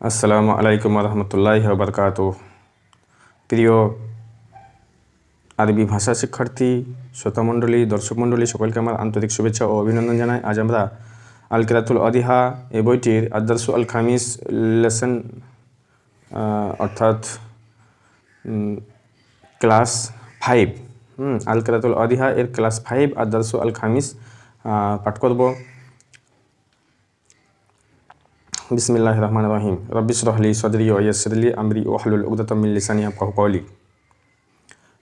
আসসালামু আলাইকুম রহমতুল্লাহ বরকাত প্রিয় আরবি ভাষা শিক্ষার্থী, শ্রোতামণ্ডলী দর্শক মণ্ডলী সকলকে আমার আন্তরিক শুভেচ্ছা ও অভিনন্দন জানাই। আজ আমরা আল কিরাতুল অদিহা এই বইটির আদারসু আল খামিস লেসন অর্থাৎ ক্লাস ফাইভ আল কিরাতুল অদিহা এর ক্লাস ফাইভ আদারসু আল খামিস পাঠ করব। বিসমিল্লাহ রহমান রহিম রব্বি শরহলি সদরি ওয়াসরলি আমরি ওহলুল উকদাতামিল লিসানি আফকাহু কওলি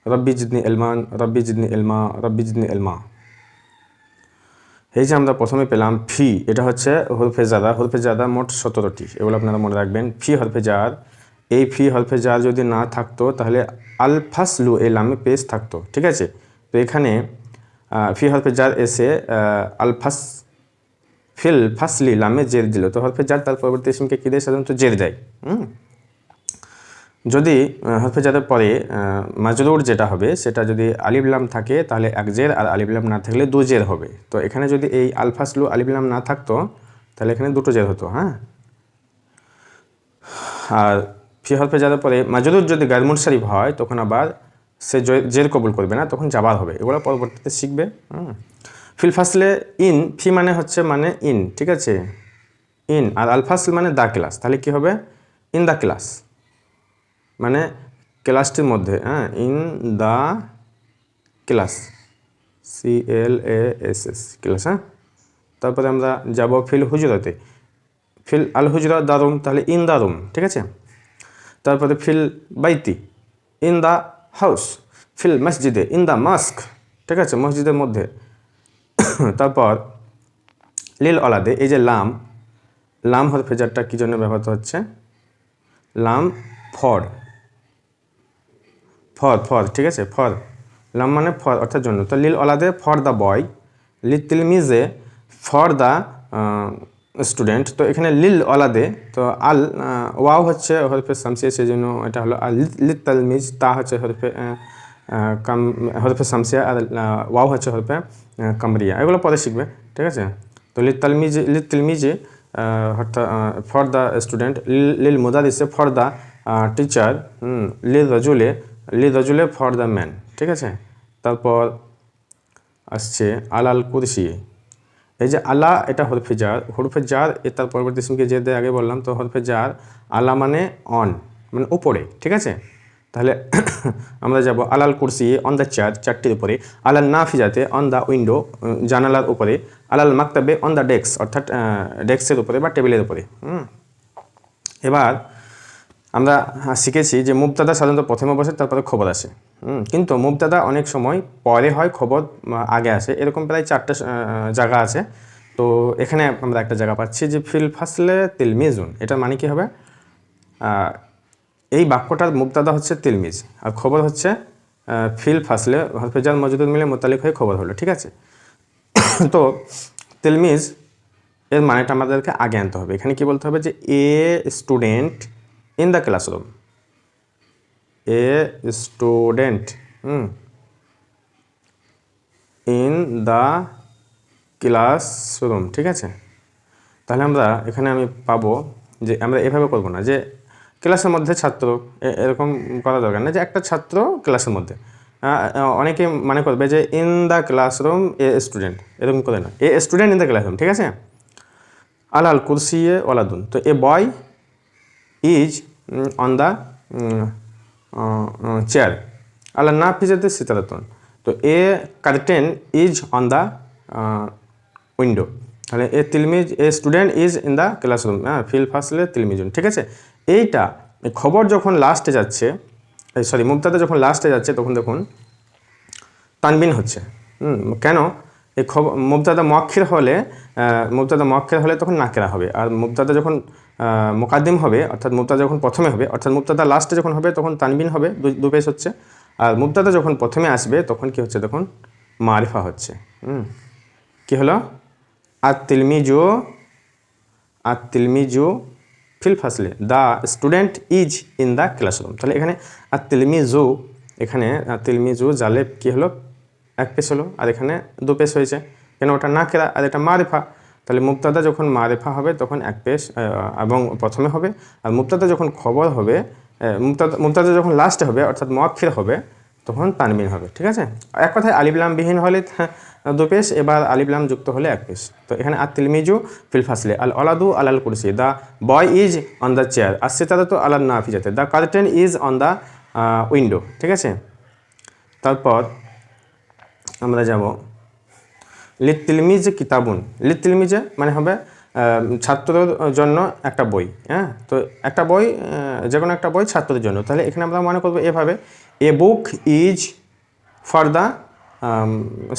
রব্বি জিদনি এলমান রব্বি জিদনি এলমা রব্বি জিদনি এলমা এই যে আমরা প্রথমে পেলাম ফি, এটা হচ্ছে হরফে জাদা হরফে জাদা মোট সতেরোটি। এগুলো আপনারা মনে রাখবেন। ফি হরফে জার এই ফি হরফে জার যদি না থাকতো, তাহলে আলফাসলু এই লামে পেজ থাকতো। ঠিক আছে? তো এখানে ফি হরফে জার এসে আলফাস ফিল ফাসলি লামে জের দিল। তো হরফে জার তার পরবর্তী ইসমকে কী দেয়? সাধারণত জের দেয়। হুম? যদি হরফে জারের পরে মাজরুর যেটা হবে, সেটা যদি আলিবলাম থাকে, তাহলে এক জের, আর আলিবলাম না থাকলে দু জের হবে। তো এখানে যদি এই আলফাসলু আলিফ লাম না থাকতো, তাহলে এখানে দুটো জের হতো হ্যাঁ? আর ফি হরফে যাদের পরে মাজরুর যদি গারমুন শরীফ হয়, তখন আবার সে জের কবুল করবে না, তখন জাবার হবে। এগুলো পরবর্তীতে শিখবে, হুম। ফিল ফাসলে ইন, ফি মানে হচ্ছে মানে ইন, ঠিক আছে? ইন, আর আলফাসল মানে দা ক্লাস। তাহলে কি হবে? In the class. মানে ক্লাসটির মধ্যে হ্যাঁ? In the class. C L A S S, class হ্যাঁ? তারপরে আমরা যাব ফিল হুজরতে। ফিল আল হুজরা দারুম তাহলে ইন দা রুম ঠিক আছে? তারপরে ফিল বাইতি, ইন দা হাউস। ফিল মসজিদে, ইন দা মাস্ক, ঠিক আছে? মসজিদের মধ্যে। তারপর লিল অলাদে এই যে লাম লাম হরফেজারটা কী জন্য ব্যবহৃত হচ্ছে? লাম, ফর। ফর ফর, ঠিক আছে? ফর। লাম মানে ফর অর্থাৎ জন্য। তো লিল অলাদে ফর দ্য বয় লিল তিলমিজে ফর দ্য স্টুডেন্ট। তো এখানে লিল অলাদে তো আল ওয়াও হচ্ছে হরফে শামসিয়া সেই জন্য এটা হলো লিল তালমিজ তা হচ্ছে হরফে কাম হরফে শামসিয়া আর ওয়াও হচ্ছে হরফে কামরিয়া। এগুলো পরে শিখবে, ঠিক আছে? তো লিল তালমিজ লিল তিলমিজে অর্থাৎ ফর দ্য স্টুডেন্ট, লিল মুদারিসে ফর দ্য টিচার লিল রজুলে লিল রজুলে ফর দ্য ম্যান, ঠিক আছে? তারপর আসছে আলাল কুরসি। এই যে আলা, এটা হরফে জার হরফে জার, এ তার পরবর্তী সিমকে যে আগে বললাম, তো হরফে জার, আলা মানে অন মানে উপরে, ঠিক আছে? তাহলে আমরা যাব আলাল কুরসি অন দ্য চেয়ার চারটির উপরে। আলাল নাফিজাতে অন দ্য উইন্ডো জানালার উপরে। আলাল মাকতাবে অন দ্য ডেস্ক অর্থাৎ ডেস্কের উপরে বা টেবিলের উপরে। হুম? এবার আমরা শিখেছি যে মুবতাদা সাধারণত প্রথমে বসে, তারপরে খবর আসে। কিন্তু মুবতাদা অনেক সময় পরে হয়, খবর আগে আসে। এরকম প্রায় চারটে জায়গা আছে। তো এখানে আমরা একটা জায়গা পাচ্ছি যে, ফিল ফাসলে তিলমিজুন এটার মানে কী হবে? এই বাক্যটার মুবতাদা হচ্ছে তিলমিজ আর খবর হচ্ছে ফিল ফাসলে হরফেজার মজুদুর মিলে মোতালিক হয়ে খবর হলো, ঠিক আছে? তো তিলমিজ এর মানেটা আমাদেরকে আগে আনতে হবে। এখানে কি বলতে হবে যে, a student in the classroom. A student, hmm, in the classroom, ঠিক আছে? তাহলে আমরা এখানে আমি পাবো যে, আমরা এভাবে করব না যে ক্লাসের মধ্যে ছাত্র এরকম করা দরকার না যে একটা ছাত্র ক্লাসের মধ্যে। অনেকে মনে করবে যে in the classroom a student এরকম করে না। A student in the classroom ঠিক আছে? আলাল কুরসি এ ওলাদুন তো a boy is on the chair আল্লাহ না ফিজাতে সিতারাতন। তো a curtain is on the window তাহলে এ তিলমিজ, a student is in the classroom হ্যাঁ ফিল ফাসলে তিলমিজুন, ঠিক আছে? এইটা, এই খবর যখন লাস্টে যাচ্ছে সরি মুক্তাতে যখন লাস্টে যাচ্ছে, তখন দেখুন, তানবিন হচ্ছে। কেন? এই খবর মুবতাদা মক্ষের হলে মুবতাদা মক্ষের হলে তখন নাকেরা হবে। আর মুবতাদা যখন মোকাদ্দিম হবে, অর্থাৎ মুবতাদা যখন প্রথমে হবে, অর্থাৎ মুবতাদা লাস্টে যখন হবে, তখন তানবিন হবে, দু- পেশ হচ্ছে। আর মুবতাদা যখন প্রথমে আসবে, তখন কি হচ্ছে তখন মারিফা হচ্ছে। হুম, কি হলো? আর তিলমিজু ফিল Faasley the student is in the classroom. তাহলে এখানে আর তিলমিজু এখানে তিলমিজু জালে কি হলো? এক পেশ হলো আর এখানে দু পেশ হয়েছে। কেন ওটা না কেরা আর এটা মারিফা? তাহলে মুক্তাদা যখন মারেফা হবে তখন এক আহ, এবং প্রথমে হবে আর মুক্তাদা যখন খবর হবে মুক্তাদা মুক্তাদা যখন লাস্টে হবে অর্থাৎ মক্ষের হবে তখন তানবিন হবে ঠিক আছে? এক কথায় আলিবলাম বিহীন হলে হ্যাঁ, দু পেশ এবার আলিবলাম যুক্ত হলে এক পেশ। তো এখানে আর তিলমিজু ফিল ফাসলে আল অলাদু আলাল কুরসি the boy is on the chair আর সেতাদা তো আলাদ না ফিজাতে the curtain is on the window ঠিক আছে? তারপর আমরা যাব লিতিলমিজ কিতাবুন লিতিলমিজে মানে হবে ছাত্রদের জন্য একটা বই হ্যাঁ? তো একটা বই যে কোনো একটা বই ছাত্রদের জন্য। তাহলে এখানে আমরা মনে করব এভাবে book is for the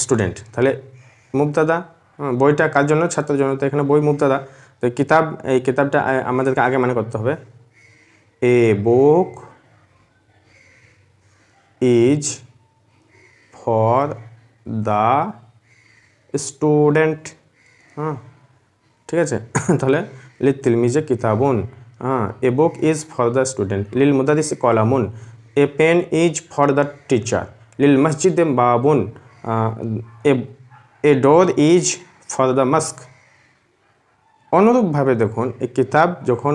student তাহলে আহ, বইটা কার জন্য? ছাত্রের জন্য। তো এখানে বই মুক্তাদা তো কিতাব এই কিতাবটা আমাদেরকে আগে মনে করতে হবে। A book is for the student হ্যাঁ ঠিক আছে? তাহলে লিল তিলমিজে কিতাবুন। হ্যাঁ a book is for the student লিল মুদারিস কলামুন। A pen is for the teacher লিল মসজিদ বাবুন a door is for the mosque অনুরূপভাবে দেখুন, এই কিতাব যখন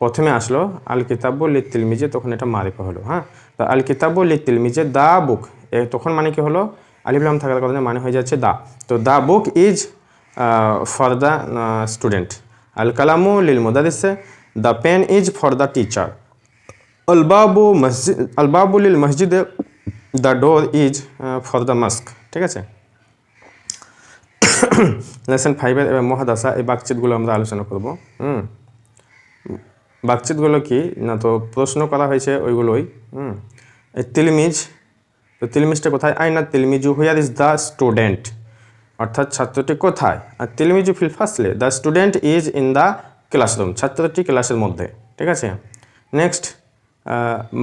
প্রথমে আসলো, আল কিতাবু লি তিলমিজে, তখন এটা মারিফা হলো হ্যাঁ? তো আল কিতাবু লি তিলমিজে দা বুক, এ তখন মানে কি হলো? আলিফলাম থাকার কারণে মানে হয়ে যাচ্ছে দা। তো the book is for the student আল কালামু লিল মুদারিসে the pen is for the teacher আলবাবু মসজিদ আলবাবু লিল মসজিদে the door is for the mosque, ঠিক আছে? লেসন ফাইভের এবার মহাদাসা এই বাকচিতগুলো আমরা আলোচনা করব, হুম? বাকচিতগুলো কি? না তো প্রশ্ন করা হয়েছে ওইগুলোই, হুম? এই তিলমিজ, তো তিলমিজটা কোথায়? আই না তিলমিজু, হুয়ার ইজ দ্য স্টুডেন্ট? অর্থাৎ ছাত্রটি কোথায়? আর তিলমিজু ফিল Faasley the student is in the classroom, ছাত্রটি ক্লাসের মধ্যে, ঠিক আছে? নেক্সট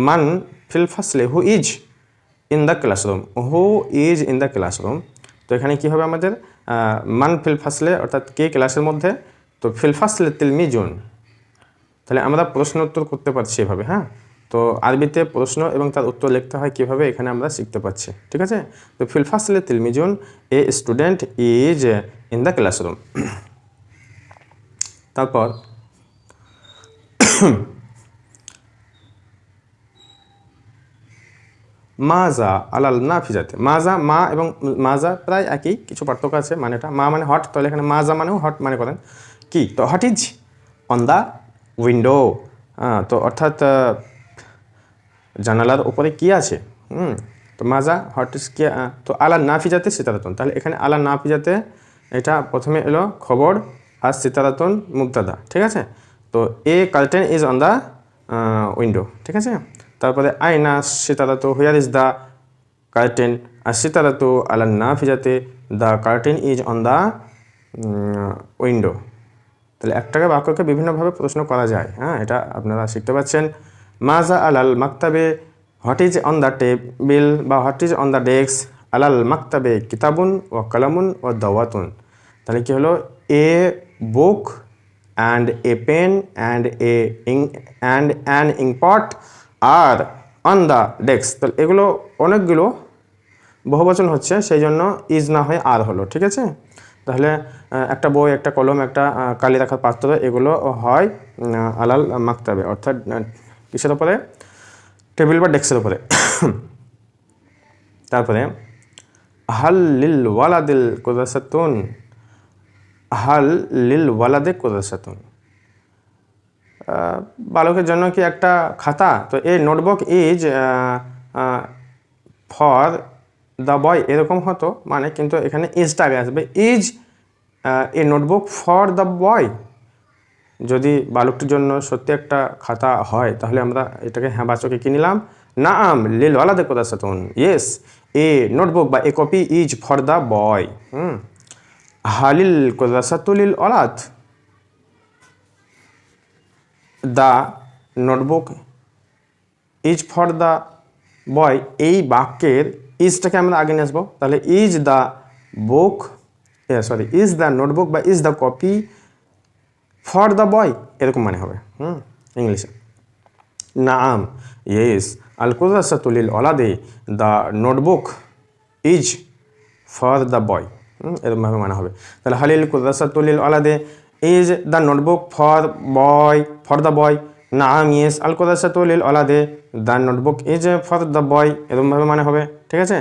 মান ফিল Faasley who is in the classroom who is in the classroom তো এখানে কী হবে আমাদের? মান ফিল ফাসলে, অর্থাৎ কে ক্লাসের মধ্যে? তো ফিল ফাসলে তিলমিজুন তাহলে আমরা প্রশ্ন উত্তর করতে পারছি এভাবে হ্যাঁ? তো আরবিতে প্রশ্ন এবং তার উত্তর লিখতে হয় কীভাবে, এখানে আমরা শিখতে পাচ্ছি ঠিক আছে? তো ফিল ফাসলে তিলমিজুন a student is in the classroom তারপর মাজা আলাল না ফিজাতে মাজা মা এবং মাজা প্রায় একই কিছু পার্থক্য আছে, মানেটা মা মানে হট তাহলে এখানে মাজা মানেও হট মানে করেন কি? তো what is on the window হ্যাঁ তো অর্থাৎ জানালার উপরে কি আছে? হুম, তো মাজা হট ইজ কি তো আলা না ফিজাতে সীতারাতন। তাহলে এখানে আলা না ফিজাতে এটা প্রথমে এলো খবর আর সীতারাতন মুক্তাদা ঠিক আছে? তো a curtain is on the window ঠিক আছে? তারপরে আয়না সীতারাত হুয়ার ইজ দ্য কার্টেন, আর সীতারাত আলা না ফিজাতে the curtain is on the window. তাহলে একটাকে বাক্যকে বিভিন্নভাবে প্রশ্ন করা যায় হ্যাঁ এটা আপনারা শিখতে পাচ্ছেন মাজা আলাল মাকতাবে, what is on the table, বা what is on the desk, আলাল মাকতাবে কিতাবুন ও কালামুন ও দাওয়াতুন। তাহলে কি হলো? A book and a pen and a ink, and an inkpot are on the desk তাহলে এগুলো অনেকগুলো বহুবচন হচ্ছে সেই জন্য ইজ না হয়ে আর হলো, ঠিক আছে? তাহলে একটা বই, একটা কলম, একটা কালি রাখার পাত্র, এগুলো হয় আলাল মাকতাবে অর্থাৎ কিসের উপরে? টেবিল বা ডেস্কের উপরে। তারপরে, হাল লিল ওয়ালাদিল কোদাসাতুন, হাল লিল ওয়ালাদে কোদাসাতুন। বালকের জন্য কি একটা খাতা? তো এই notebook is for the boy, এরকম হতো মানে কিন্তু এখানে ইজটা আগে আসবে। Is a notebook for the boy. যদি বালকটির জন্য সত্যি একটা খাতা হয়, তাহলে আমরা এটাকে হ্যাঁ বাচকে কি নিলাম? না আম লিল ওয়ালাদে কোদাসাতুন। ইয়েস এ নোটবুক বা a copy is for the boy. হুম। হালিল কোদাসাতুলিল অলাদ the notebook is for the boy এই বাক্যের ইজটাকে আমরা আগে নিয়ে আসব। তাহলে is the book sorry is the notebook বা is the copy for the boy এরকম মানে হবে। হুম, ইংলিশে। নাম ইয়েস আল কুদাসাতুলিল অলাদে the notebook is for the boy এরকমভাবে মানা হবে। তাহলে হালিল কুদাসাতুলিল আলাদে is the notebook for boy for the boy নাম ইয়েস আল কুদাসাতুলিল আলাদে the notebook is for the boy এরকমভাবে মানে হবে, ঠিক আছে?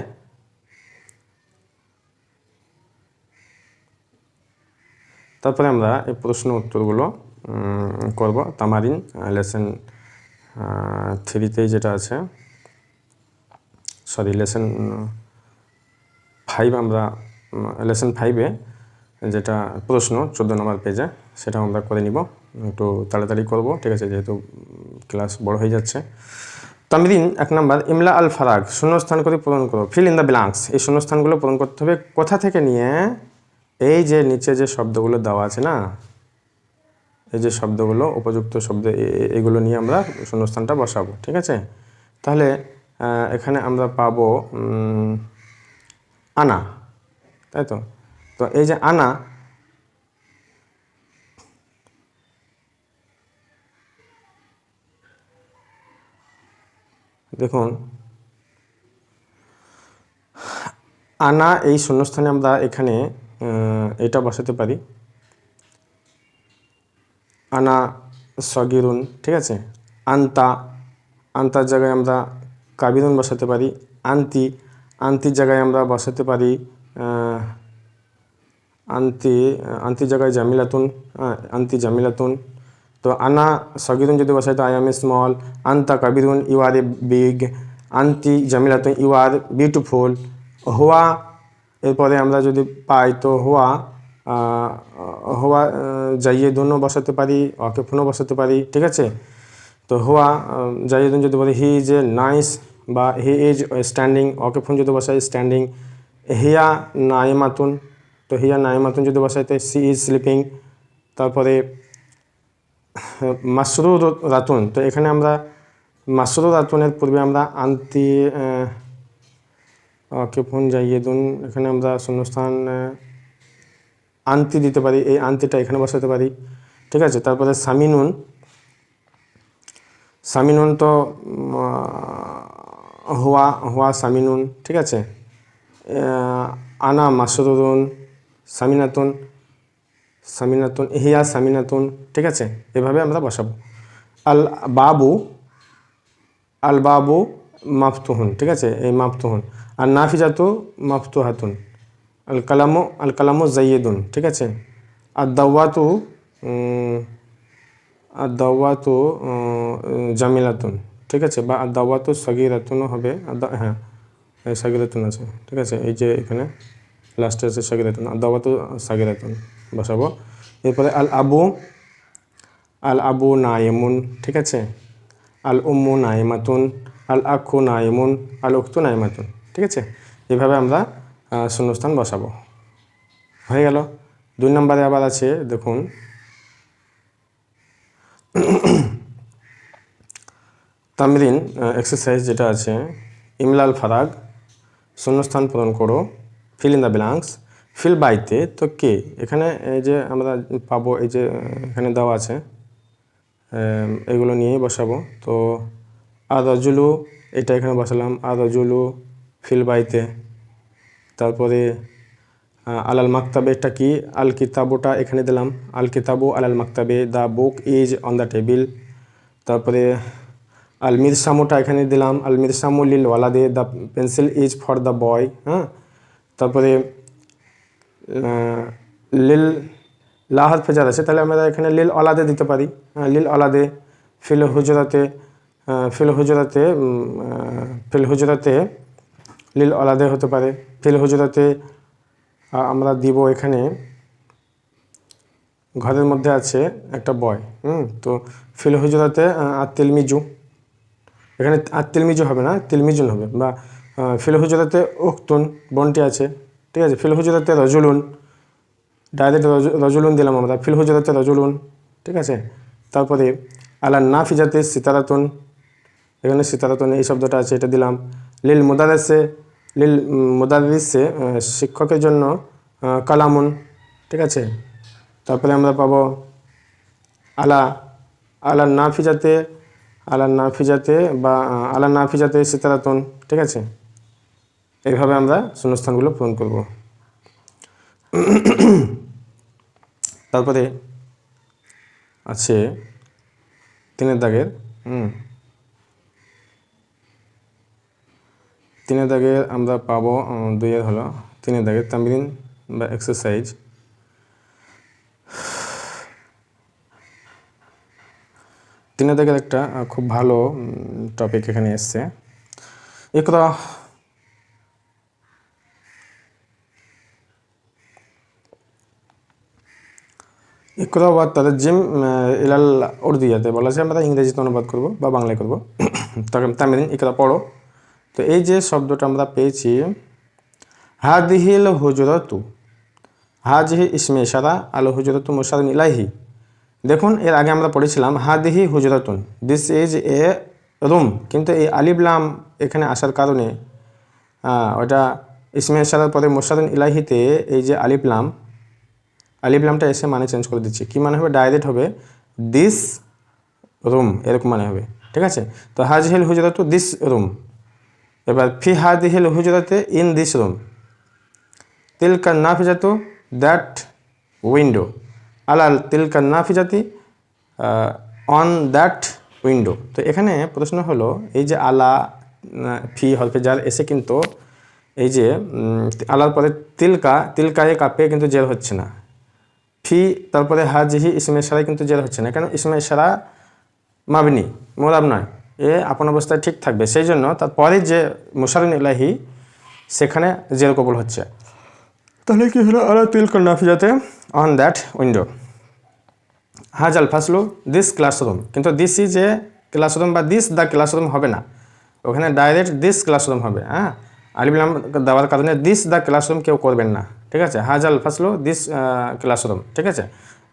তারপরে আমরা এই প্রশ্ন উত্তরগুলো করব। তামারিন লেসন থ্রিতেই যেটা আছে সরি লেসন ফাইভ আমরা লেসন ফাইভে যেটা প্রশ্ন, চোদ্দ নম্বর পেজে সেটা আমরা করে নিব। একটু তাড়াতাড়ি করব, ঠিক আছে, যেহেতু ক্লাস বড় হয়ে যাচ্ছে। তামরিন এক নম্বর, ইমলা আল ফারাক, শূন্যস্থান করে পূরণ করো। ফিল ইন দ্য ব্ল্যাঙ্কস এই শূন্যস্থানগুলো পূরণ করতে হবে কোথা থেকে নিয়ে? এই যে নিচে যে শব্দগুলো দেওয়া আছে না, এই যে শব্দগুলো, উপযুক্ত শব্দ এগুলো নিয়ে আমরা শূন্যস্থানটা বসাবো, ঠিক আছে? তাহলে এখানে আমরা পাবো আনা, তাই তো? তো এই যে আনা, দেখুন, আনা এই শূন্যস্থানে আমরা এখানে এটা বসাতে পারি। আনা সগিরুন, ঠিক আছে? আন্তা, আন্তার জায়গায় আমরা কাবিরুন বসাতে পারি। আন্তি, আন্তির জায়গায় আমরা বসাতে পারি আহ, আন্তি জায়গায় জামিলাতুন আন্তি জামিলাতুন তো আনা সগিরুন যদি বসাই তো আই এম স্মল আন্তা কাবিরুন ইউ আর এ বিগ আন্তি জামিলাতুন ইউ আর বিউটিফুল। হোয়া এরপরে আমরা যদি পাই তো হোয়া হোয়া যাইয়ে দুনো বসাতে পারি ওকে ফোনও বসাতে পারি ঠিক আছে? তো হোয়া জাইয়েদুন যদি বলি হি ইজ এ নাইস বা he is standing okay phone যদি বসাই স্ট্যান্ডিং। হিয়া নাইমাতুন তো হিয়া নাইমাতুন যদি বসাই তো সি ইজ স্লিপিং। তারপরে, মাসরু রাতুন। তো এখানে আমরা, মাসরু রাতুনের পূর্বে আমরা আন্তি ওকে যাইয়ে দুন। এখানে আমরা শূন্যস্থান আন্তি দিতে পারি। এই আন্তিটা এখানে বসাতে পারি। ঠিক আছে? তারপরে সামিনুন। সামিনুন তো হুয়া হুয়া সামিনুন। ঠিক আছে? আনা মাসরুরুন। সামিনাতুন সামিনাতুন হিয়া সামিনাতুন, ঠিক আছে? এভাবে আমরা বসাবো। আল বাবু আল বাবু মাফতুহুন, ঠিক আছে? এই মাফতুহুন। আর নাফিজাতু মাফতুহাতুন। আল কালামু আল কালামু জাইয়েদুন ঠিক আছে? আর দাওয়াতু আর দাওয়াতু জামিলাতুন, ঠিক আছে? বা আর দাওয়াতু সগিরাতুনও হবে। হ্যাঁ সগিরাতুন আছে, ঠিক আছে? এই যে এখানে লাস্টে আছে আর দাওয়াতু সাগিরাতুন বসাবো। এরপরে আল আবু আল আবু নায়েমুন ঠিক আছে? আল উম্মু নাইমাতুন আল আখু নাইমুন আল উক্তু নাইমাতুন ঠিক আছে? এভাবে আমরা শূন্যস্থান বসাবো। হয়ে গেল। দুই নম্বরে আবার আছে, দেখুন। তামরিন এক্সারসাইজ যেটা আছে, ইমলাল ফারাগ, শূন্যস্থান পূরণ করো। ফিল ইন দ্য ব্ল্যাঙ্কস ফিল বাইতে তো কে? এখানে এই যে আমরা পাবো, এই যে, এখানে দেওয়া আছে। এগুলো নিয়েই বসাবো। তো আর রজুলু এটা এখানে বসালাম। আর রজুলু ফিল বাইতে তারপরে আলাল মাকতাবে এটা কি? আল কিতাবুটা এখানে দিলাম। আল কিতাবু, আলাল মাকতাবে, the book is on the table. তারপরে, আল মিরসামুটা এখানে দিলাম। আল মিরসামু লিল ওয়ালাদে, the pencil is for the boy. হ্যাঁ? তারপরে লিল লাহাদ ফেজার আছে তাহলে আমরা এখানে লিল অলাদে দিতে পারি। হ্যাঁ, লিল অলাদে ফিল হুজরাতে ফিল হুজরাতে ফিল হুজরাতে লিল অলাদে হতে পারে। ফিল হুজরাতে আমরা দিব এখানে ঘরের মধ্যে আছে একটা বয় হুম তো ফিল হুজরাতে আর তিলমিজু এখানে আর তিলমিজু হবে না তিলমিজুন হবে বা আহ, ফিল হুজরাতে উখতুন বনটি আছে ঠিক আছে? ফিল হুজরাতে রজুলুন ডাইরেক্ট রজুলুন দিলাম আমরা ফিল হুজরাতে রজুলুন ঠিক আছে? তারপরে আলা নাফিজাতে সিতারাতুন এখানে সিতারাতুন এই শব্দটা আছে এটা দিলাম। লিল মুদারেসে লিল মুদারিসে শিক্ষকের জন্য কালামুন ঠিক আছে? তারপরে আমরা পাবো আলা আলা নাফিজাতে আলা নাফিজাতে বা আহ, আলা নাফিজাতে সিতারাতুন ঠিক আছে? এইভাবে আমরা শূন্যস্থানগুলো পূরণ করব। তারপরে আছে তিনের দাগের তিনের দাগের আমরা পাবো দুইয়ের হলো তিনের দাগের তামরিন বা এক্সারসাইজ। তিনের দাগের একটা খুব ভালো টপিক এখানে এসছে। একরা ইকরা ওয়া তারজিম ইলাল উর্দিয়াতে বলা আছে আমরা ইংরেজিতে অনুবাদ করব বা বাংলায় করব। তখন তামিলিন ইকরা পড়ো। তো এই যে শব্দটা আমরা পেয়েছি, হাদিহিল হুজরতু, হাজিহি ইসমে ইশারা আল হুজরতু মুশারিন ইলাহি দেখুন, এর আগে আমরা পড়েছিলাম, হাদিহি হুজরতুন। দিস ইজ এ রুম কিন্তু এই আলিবলাম এখানে আসার কারণে ওটা ইসমে ইশারার পরে মুশারিন ইলাহিতে এই যে আলিফলাম আলিফলামটা এসে মানে চেঞ্জ করে দিচ্ছি। কী মানে হবে? ডাইরেক্ট হবে দিস রুম এরকম মানে হবে। ঠিক আছে? তো হাজহিল হুজরতু দিস রুম এবার ফি হাদিহিল হুজরতে ইন দিস রুম তিলকা নাফিজাতু দ্যাট উইন্ডো আলাল তিলকা নাফিজাতি অন দ্যাট উইন্ডো তো এখানে প্রশ্ন হলো, এই যে আলা ফি হরফে যার এসে কিন্তু এই যে আলার পরে তিলকা, তিলকায়ে কাপে কিন্তু জের হচ্ছে না। ফি তারপরে হাজিহি ইসমে সারাই কিন্তু জের হচ্ছে না। কেন? ইসমে সারা মাবনি মোরাব নয়। এ আপন অবস্থায় ঠিক থাকবে। সেই জন্য তারপরে যে মুশারিন ইলাহি সেখানে জেল কবুল হচ্ছে। তাহলে কি হলো? আলা তিল নাফিজাতে? অন দ্যাট উইন্ডো হাজাল ফাসলু দিস ক্লাসরুম কিন্তু দিস ইজ এ ক্লাসরুম বা দিস দ্য ক্লাসরুম হবে না। ওখানে ডাইরেক্ট দিস ক্লাসরুম হবে। হ্যাঁ? আলিফলাম দেওয়ার কারণে দিস দ্য ক্লাসরুম কেউ করবেন না। ঠিক আছে? হাজাল ফাসলু দিস ক্লাসরুম ঠিক আছে?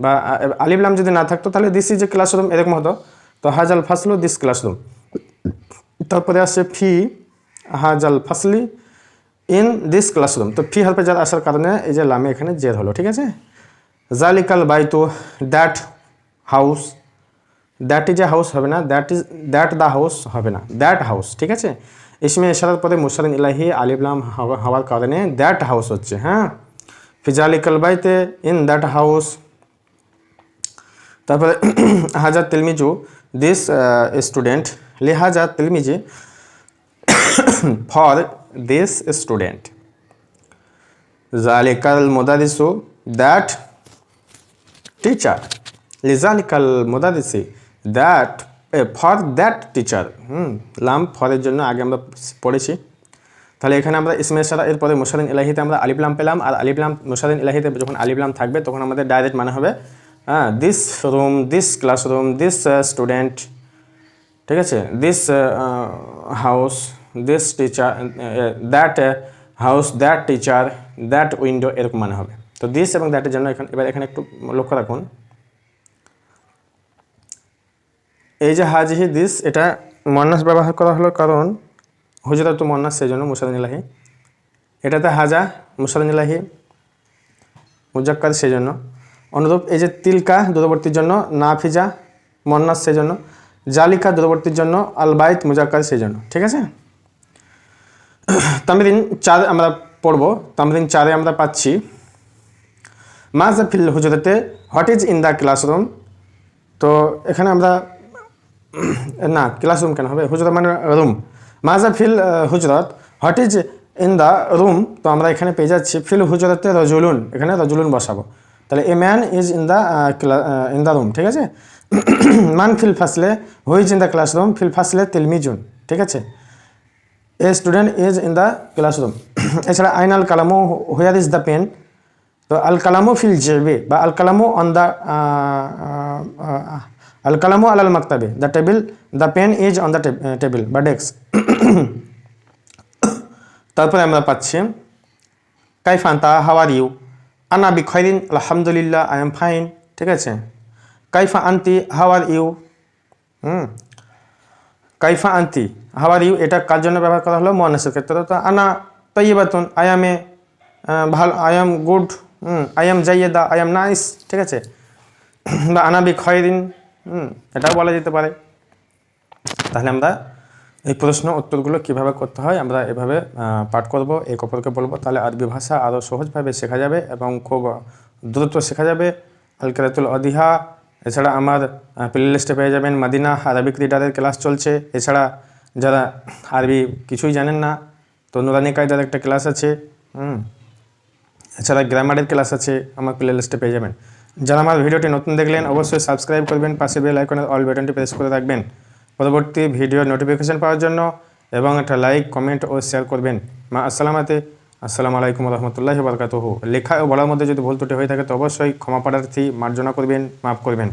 বা আহ, আলিফলাম যদি না থাকতো তাহলে দিস ইজ এ ক্লাসরুম এরকম হতো। তো হাজাল ফাসলু দিস ক্লাসরুম। তারপরে আসছে ফি হাজাল ফাসলি ইন দিস ক্লাসরুম। তো ফি হালপে যার আসার কারণে এই যে লামে এখানে জের হলো ঠিক আছে? জালিকাল বাইতু that house that is a house হবে না that is that the house হবে না দ্যাট হাউস ঠিক আছে? ইসমে ইশারার পরে মুশারিন ইলাহি আলিবলাম হওয়ার কারণে দ্যাট হাউস হচ্ছে হ্যাঁ? ফিজালিকাল বাইতে, ইন দ্যাট হাউস। তারপরে, হাজার তিলমিজু, দিস স্টুডেন্ট, লিহাজা তিলমিজি, ফর দিস স্টুডেন্ট। জালিকাল মুদারিসু দ্যাট টিচার। লিজালিকাল মুদারিসি দ্যাট ফর দ্যাট টিচার। হুম, লাম, ফরের জন্য আগে আমরা পড়েছি। তাহলে এখানে আমরা ইসমের সারা এরপরে মুশারিন ইলাহিতে আমরা আলিফলাম পেলাম, আর আলিফলাম মুশারিন ইলাহিতে যখন আলিফলাম থাকবে, তখন আমাদের ডাইরেক্ট মানে হবে হ্যাঁ this room this classroom this student ঠিক আছে? This house this teacher that house that teacher that window এরকম মানে হবে। তো দিস এবং দ্যাটের জন্য এখানে, এবার এখানে একটু লক্ষ্য রাখুন। এই যে হাজিহি দিস এটা মন্নাস ব্যবহার করা হলো কারণ হুজরাত মন্নাস সেই জন্য মুসাদিনিলাহি এটাতে হাজা মুসাদিনিলাহি মুজাক্কার সেই জন্য অনুরূপ এই যে তিলকা দূরবর্তীর জন্য, নাফিজা মন্নাস সেই জন্য জালিকা দূরবর্তীর জন্য, আলবাইত মুজাক্কার সেই জন্য ঠিক আছে? তামরিন চার আমরা পড়ব তামরিন চারে আমরা পাচ্ছি মাজা ফিল হুজরতে, what is in the classroom? তো এখানে আমরা, না, ক্লাসরুম কেন হবে? হুজরত মানে রুম। মাজা ফিল হুজরত, what is in the room? তো আমরা এখানে পেয়ে যাচ্ছি, ফিল হুজরতে রজুলুন, এখানে রজুলুন বসাবো। তাহলে a man is in the in the room, ঠিক আছে? মান ফিল ফাসলে হুইজ ইন দ্য ক্লাসরুম, ফিল ফাসলে তিলমিজুন, ঠিক আছে? A student is in the classroom. এছাড়া আইন আল কালামু, হুয়ার ইজ দ্য পেন? তো আল কালামু ফিল জেবে বা আল কালামু অন দ্য আল কালামু আল আল মাকতাবে the table the pen is on the table, বা ডেস্ক। তারপরে আমরা পাচ্ছি কাইফান্তা হাওয়ার ইউ আনা বি আলহামদুলিল্লাহ আই এম ফাইন ঠিক আছে? কাইফা আন্তি হাওয়ার ইউ হুম। কাইফা আন্তি হাওয়ার ইউ এটা কার জন্য ব্যবহার করা হলো? মহানাসের ক্ষেত্রে। তো আনা তৈবাতুন আই এম এ ভালো I am good hmm I am জাইয়েদা I am nice ঠিক আছে? বা আনা খয়রিন হুম, এটাও বলা যেতে পারে। তাহলে আমরা এই প্রশ্ন উত্তরগুলো কীভাবে করতে হয়, আমরা এভাবে পাঠ করব এক অপরকে বলব, তাহলে আরবি ভাষা আরও সহজভাবে শেখা যাবে এবং খুব দ্রুত শেখা যাবে। আল কেরাতুল অদিহা এছাড়া আমার প্লে লিস্টে পেয়ে যাবেন মাদিনা আরবিক রিডারের ক্লাস চলছে। এছাড়া যারা আরবি কিছুই জানেন না, তো নুরানি কায়দার একটা ক্লাস আছে, হুম, এছাড়া গ্রামারের ক্লাস আছে, আমার প্লে লিস্টে পেয়ে যাবেন। যারা আমার ভিডিওটি নতুন দেখলেন, অবশ্যই সাবস্ক্রাইব করবেন, পাশে বেল আইকনের অল বাটনটি প্রেস করে রাখবেন। পরবর্তী ভিডিও নোটিফিকেশান পাওয়ার জন্য এবং একটা লাইক কমেন্ট ও শেয়ার করবেন। মা, আসসালামাতে। আসসালামু আলাইকুম রহমতুল্লাহ বরকাতহু লেখা ও বলার মধ্যে যদি ভুল ত্রুটি হয়ে থাকে তো অবশ্যই ক্ষমা প্রার্থী মার্জনা করবেন, মাফ করবেন।